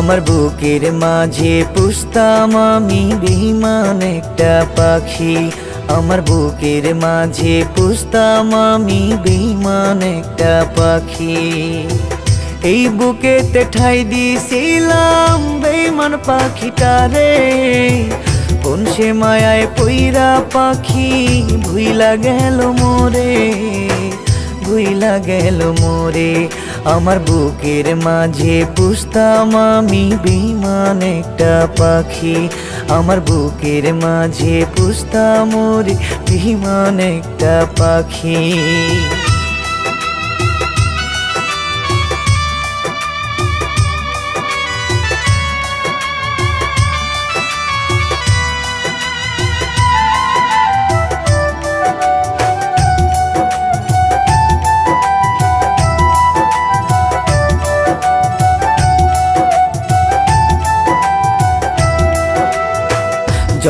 আমার বুকের মাঝে পুষতাম আমি বেইমান একটা পাখি। আমার বুকের মাঝে পুষতাম আমি বেইমান একটা পাখি। এই বুকেতে ঠাই দিছিলাম বেইমান পাখিটারে কোন সে মায়ায় পইরা পাখি ভুইলা গেল মোরে। ভুইলা গেল মোরে। আমার বুকের মাঝে পুষতাম আমি বিমান একটা পাখি। আমার বুকের মাঝে পুষতাম মোরে বিমান একটা পাখি।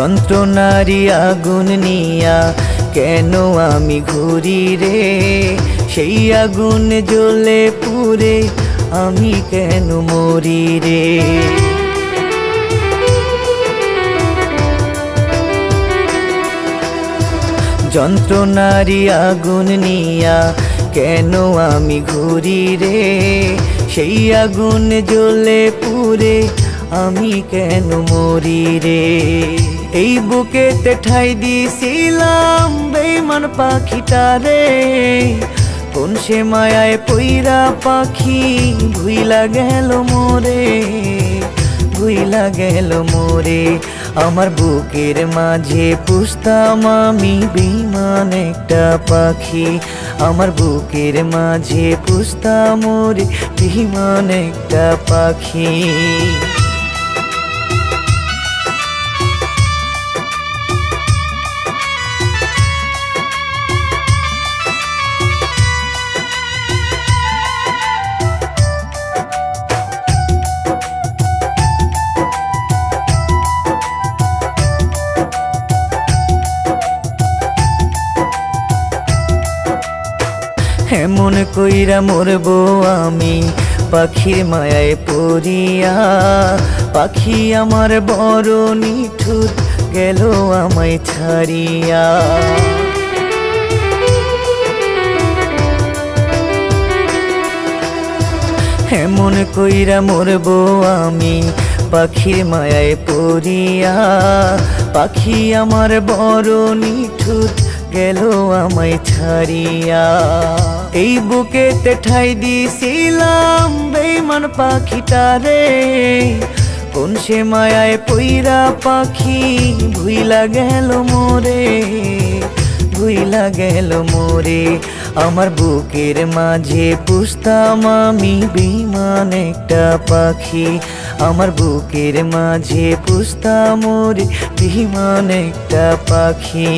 যন্ত্রণারি আগুন নিয়া কেন আমি ঘুরি রে? সেই আগুন জ্বলে পুরে আমি কেন মরি রে? যন্ত্রণারি আগুন নিয়া কেন আমি ঘুরি রে? সেই আগুন জ্বলে পুরে আমি কেন মরি রে? এই বুকেতে ঠাই দিছিলাম পাখিটা পাখিটারে। কোন সে মায়ায় পইরা পাখি ভুইলা গেল মোরে, ভুইলা গেল মোরে। আমার বুকের মাঝে পুষতাম আমি বিমান একটা পাখি। আমার বুকের মাঝে পুষতাম ওরে বিমান একটা পাখি। এমন কইরা মরবো আমি। পাখির মায়ায় পড়িয়া, পাখি আমার বড় নিঠুর গেল আমায় ছাড়িয়া। এমন কইরা মরবো আমি। পাখির মায়ায় পড়িয়া, পাখি আমার বড় নিঠুর গেল আমায় ছাড়িয়া। এই বুকেতে ঠাই দিছিলাম বেইমান পাখিটারে। কোন সে মায়ায় পইরা পাখি, ভুইলা গেল মোরে, ভুইলা গেল মোরে। আমার বুকের মাঝে পুষতাম আমি বিমান একটা পাখি, আমার বুকের মাঝে পুষতাম ওরে বিমান একটা পাখি।